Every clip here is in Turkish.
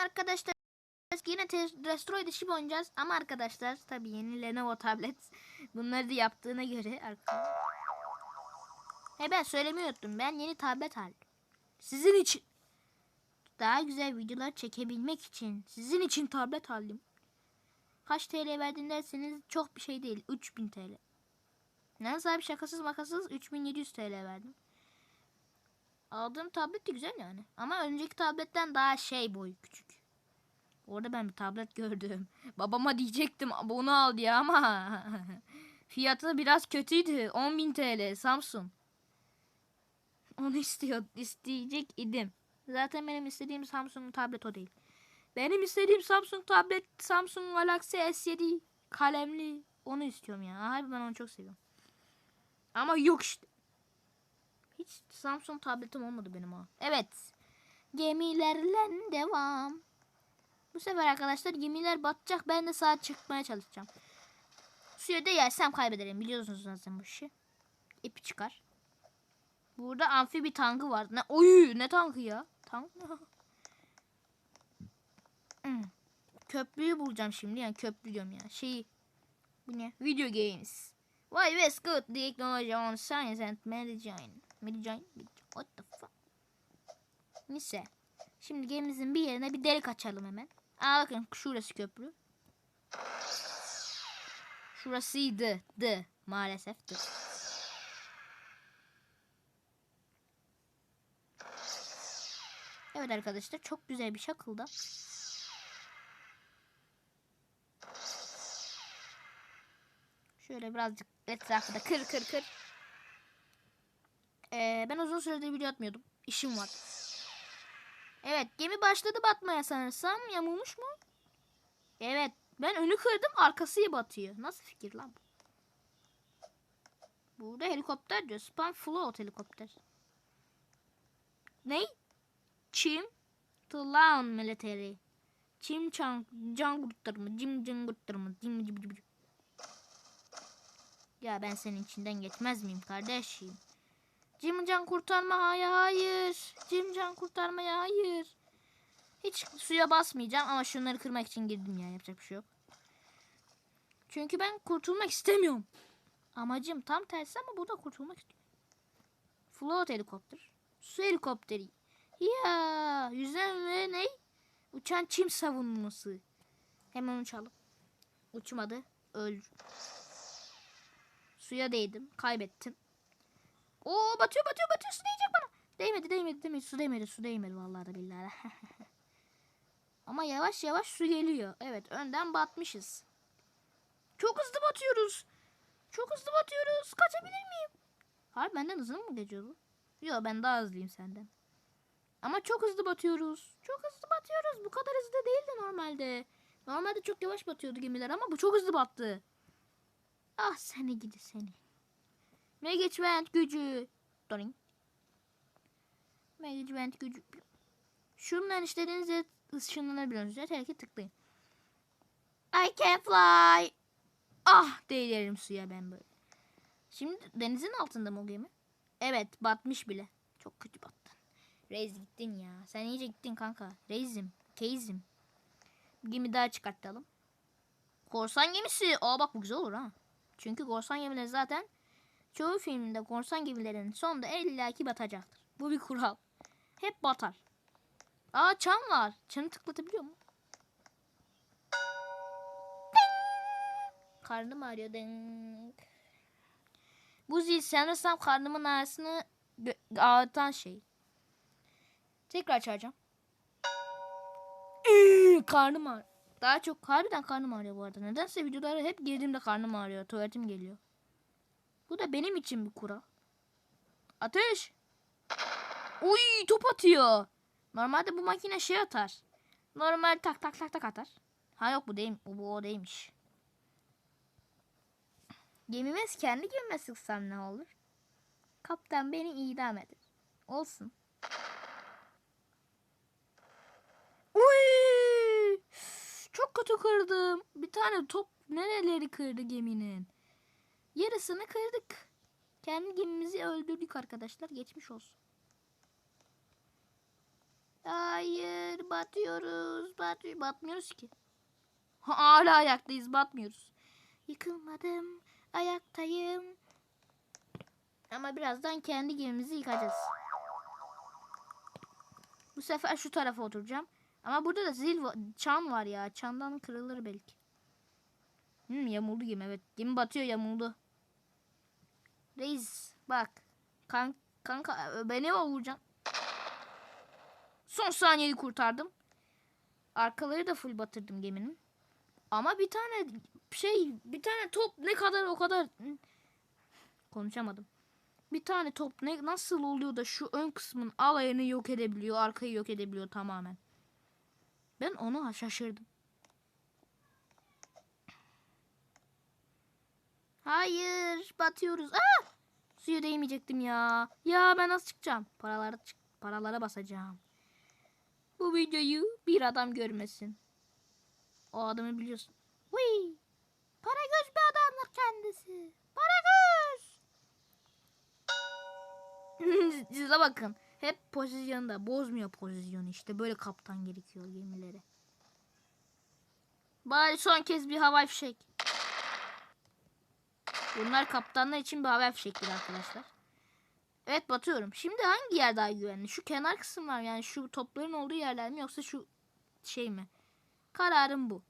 arkadaşlar yine Destroy the Ship oynayacağız. Ama arkadaşlar tabii yeni Lenovo tablet. Bunları da yaptığına göre arkadaşlar. He ben söylemeyi unuttum. Ben yeni tablet aldım. Sizin için. Daha güzel videolar çekebilmek için. Sizin için tablet aldım. Kaç TL verdin derseniz çok bir şey değil. 3000 TL. Yalnız abi şakasız makasız 3700 TL verdim. Aldığım tablet de güzel yani. Ama önceki tabletten daha şey boy küçük. Orada ben bir tablet gördüm. Babama diyecektim bunu al diye ama fiyatı biraz kötüydü. 10.000 TL Samsung. Onu istiyor, isteyecek idim. Zaten benim istediğim Samsung tablet o değil. Benim istediğim Samsung tablet Samsung Galaxy S7 kalemli. Onu istiyorum ya. Abi ben onu çok seviyorum. Ama yok işte. Hiç Samsung tabletim olmadı benim o. Evet. Gemilerle devam. Bu sefer arkadaşlar gemiler batacak. Ben de saat çıkmaya çalışacağım. Suya değersem kaybederim. Biliyorsunuz zaten bu işi. İpi çıkar. Burada amfibi tankı var. Ne oy ne tankı ya? Tank mı? Hmm. Köprüyü bulacağım şimdi. Yani köprü diyorum ya. Şeyi. Bu ne? Video games. Why West good technology on science and medicine. Medicine? What the fuck? Neyse. Şimdi gemimizin bir yerine bir delik açalım hemen. Aa bakın şurası köprü. Şurasıydı. D. Maalesef D. Evet arkadaşlar çok güzel bir şakılda. Şöyle birazcık etrafı da kır kır kır. Ee, ben uzun süredir video atmıyordum. İşim var. Evet gemi başladı batmaya sanırsam. Yamulmuş mu? Evet. Ben önü kırdım arkası batıyor. Nasıl fikir lan bu? Burada helikopter diyor. Spam float helikopter. Ney? Çim Tlaun military. Çim çan can kurtarma. Cim kurtarma. Cim cim cim. cim. Ya ben senin içinden geçmez miyim kardeşim? Cim can kurtarma hayır hayır. Cim can kurtarmaya hayır. Hiç suya basmayacağım ama şunları kırmak için girdim ya yapacak bir şey yok. Çünkü ben kurtulmak istemiyorum. Amacım tam tersi ama burada kurtulmak istiyorum. Float helikopter. Su helikopteri. Ya yüzen ve ne? Uçan çim savunması. Hemen uçalım. Uçmadı. Öldü. Suya değdim. Kaybettim. Oo batıyor batıyor batıyor. Su değecek bana. Değmedi değmedi değmedi. Su değmedi su değmedi vallahi da billahi. Ama yavaş yavaş su geliyor. Evet önden batmışız. Çok hızlı batıyoruz. Çok hızlı batıyoruz. Kaçabilir miyim? Hayır benden hızlı mı geçiyor bu? Yok ben daha hızlıyım senden. Ama çok hızlı batıyoruz. Çok hızlı batıyoruz. Bu kadar hızlı değildi normalde. Normalde çok yavaş batıyordu gemiler ama bu çok hızlı battı. Ah seni gidi seni. Megacvent gücü. Doring. Megacvent gücü. Şundan istediğinizde ışınlanabiliyorsunuz. Yeter ki tıklayın. I can fly. Ah değilim suya ben böyle. Şimdi denizin altında mı o gemi? Evet batmış bile. Çok kötü battın. Reis gittin ya. Sen iyice gittin kanka. Reis'im. Keyizim. Bir gemi daha çıkartalım. Korsan gemisi. Aa bak bu güzel olur ha. Çünkü korsan gemileri zaten çoğu filmde korsan gemilerin sonunda illaki batacaktır. Bu bir kural. Hep batar. Aa çan var. Çanı tıklatabiliyor mu? Karnım ağrıyor. Ding. Bu zil sanırsam karnımın ağrısını ağrıtan şey. Tekrar çağıracağım. Iıı, karnım ağrıyor. Daha çok harbiden karnım ağrıyor bu arada. Nedense videoları hep girdiğimde karnım ağrıyor. Tuvaletim geliyor. Bu da benim için bir kural. Ateş. Uy top atıyor. Normalde bu makine şey atar. Normal tak tak tak tak atar. Ha yok bu değil. Bu, bu o değilmiş. Gemimiz kendi gemime sıksam ne olur? Kaptan beni idam eder. Olsun. Uy! Çok kötü kırdım. Bir tane top nereleri kırdı geminin. Yarısını kırdık. Kendi gemimizi öldürdük arkadaşlar. Geçmiş olsun. Hayır batıyoruz. Bat batmıyoruz ki. Ha, Hala ayaktayız batmıyoruz. Yıkılmadım. Ayaktayım. Ama birazdan kendi gemimizi yıkacağız. Bu sefer şu tarafa oturacağım. Ama burada da zil çan var ya. Çandan kırılır belki. Hmm, yamuldu gemi evet. Gemi batıyor yamuldu. Reis bak. Kan kanka beni mi vuracaksın? Son saniyede kurtardım. Arkaları da full batırdım geminin. Ama bir tane şey bir tane top ne kadar o kadar Hı. konuşamadım. Bir tane top ne nasıl oluyor da şu ön kısmın alayını yok edebiliyor, arkayı yok edebiliyor tamamen. Ben onu şaşırdım. Hayır, batıyoruz. Aa! Suya değmeyecektim ya. Ya ben nasıl çıkacağım? Paralara çık paralara basacağım. Bu videoyu bir adam görmesin. O adamı biliyorsun. Huy! Paragöz bir adamdır kendisi. Paragöz! Size bakın. Hep pozisyonda. Bozmuyor pozisyonu işte. Böyle kaptan gerekiyor gemilere. Bari son kez bir havai fişek. Bunlar kaptanlar için bir havai fişektir arkadaşlar. Evet batıyorum. Şimdi hangi yer daha güvenli? Şu kenar kısımlar yani şu topların olduğu yerler mi yoksa şu şey mi? Kararım bu.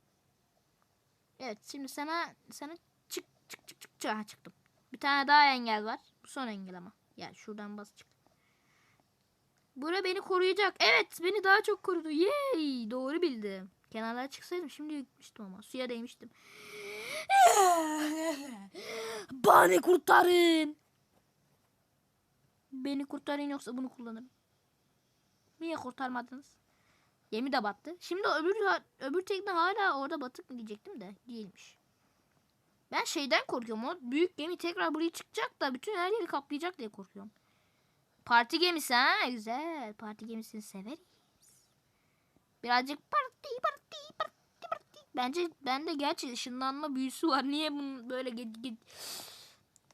Evet şimdi sana sana çık çık çık çık çık çıktım. Bir tane daha engel var. Bu son engel ama. Ya şuradan bas çık. Bura beni koruyacak. Evet beni daha çok korudu. Yay doğru bildim. Kenarlara çıksaydım şimdi yükmüştüm ama suya değmiştim. Beni kurtarın. Beni kurtarın yoksa bunu kullanırım. Niye kurtarmadınız? Gemi de battı. Şimdi öbür öbür tekne hala orada batık mı diyecektim de değilmiş. Ben şeyden korkuyorum. O büyük gemi tekrar buraya çıkacak da bütün her yeri kaplayacak diye korkuyorum. Parti gemisi ha güzel. Parti gemisini severiz. Birazcık parti parti. Bence bende gerçi ışınlanma büyüsü var. Niye bunu böyle ge- ge-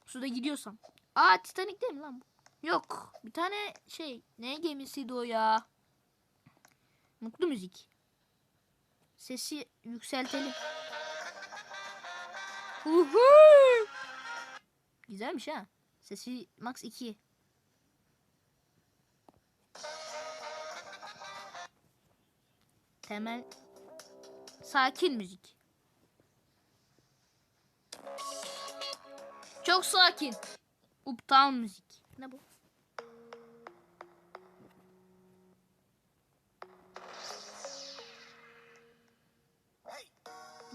suda gidiyorsam. Aa Titanic değil mi lan bu? Yok. Bir tane şey ne gemisiydi o ya? Mutlu müzik. Sesi yükseltelim. Uhu! Güzelmiş ha. Sesi max 2. Temel sakin müzik. Çok sakin. Uptown müzik. Ne bu?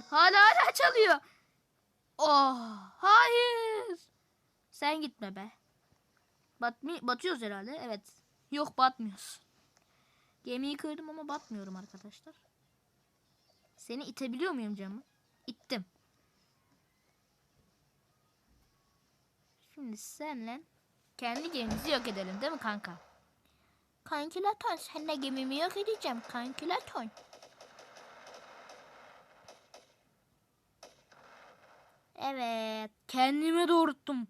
Hala hala çalıyor. Oh, hayır. Sen gitme be. Batmi batıyoruz herhalde. Evet. Yok batmıyoruz. Gemiyi kırdım ama batmıyorum arkadaşlar. Seni itebiliyor muyum canım? İttim. Şimdi senle kendi gemimizi yok edelim değil mi kanka? Kankilaton senle gemimi yok edeceğim kankilaton. Evet. Kendime doğrulttum.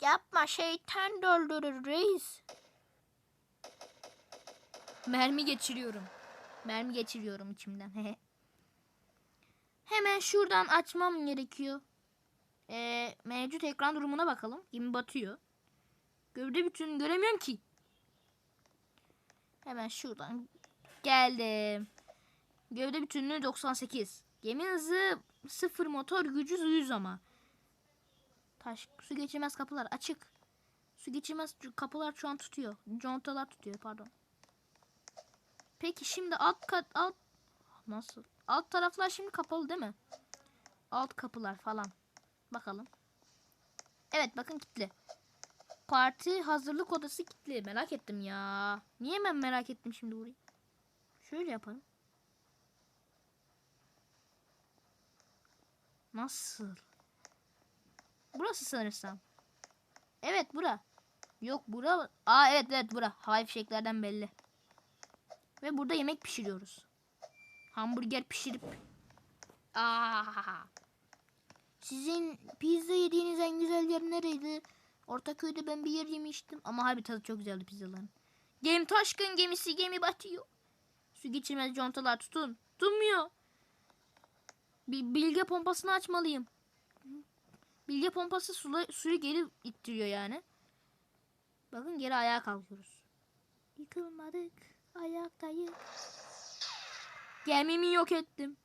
Yapma şeytan doldurur reis. Mermi geçiriyorum. Mermi geçiriyorum içimden. Hemen şuradan açmam gerekiyor. Ee, mevcut ekran durumuna bakalım. Gemi batıyor. Gövde bütün göremiyorum ki. Hemen şuradan geldim. Gövde bütünlüğü 98. Gemi hızı 0 motor gücü 100 ama. Taş su geçirmez kapılar açık. Su geçirmez kapılar şu an tutuyor. Contalar tutuyor pardon. Peki şimdi alt kat alt nasıl? Alt taraflar şimdi kapalı değil mi? Alt kapılar falan. Bakalım. Evet bakın kilitli. Parti hazırlık odası kilitli. Merak ettim ya. Niye ben merak ettim şimdi burayı? Şöyle yapalım. Nasıl? Burası sanırsam. Evet bura. Yok bura. Aa evet evet bura. Havai fişeklerden belli. Ve burada yemek pişiriyoruz. Hamburger pişirip. Aa. Sizin pizza yediğiniz en güzel yer nereydi? Ortaköy'de ben bir yer yemiştim. Ama harbi tadı çok güzeldi pizzaların. Gemi taşkın gemisi gemi batıyor. Su geçirmez contalar tutun. Tutmuyor. Bilge pompasını açmalıyım. Bilge pompası sula- suyu geri ittiriyor yani. Bakın geri ayağa kalkıyoruz. Yıkılmadık. Ayaktayız. Gemimi yok ettim.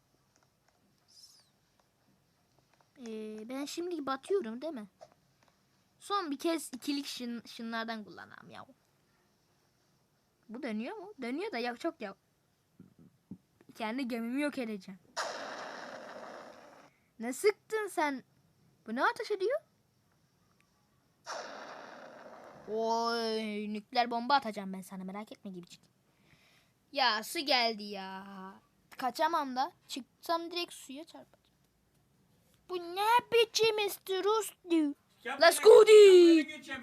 Ee, ben şimdi batıyorum değil mi? Son bir kez ikilik şın, şınlardan kullanalım ya. Bu dönüyor mu? Dönüyor da ya çok ya. Kendi gemimi yok edeceğim. Ne sıktın sen? Bu ne ateş ediyor? Oy nükleer bomba atacağım ben sana merak etme gibi çık. Ya su geldi ya. Kaçamam da. Çıksam direkt suya çarpacağım. Bu ne biçim? Ya Let's go, geçemiyor.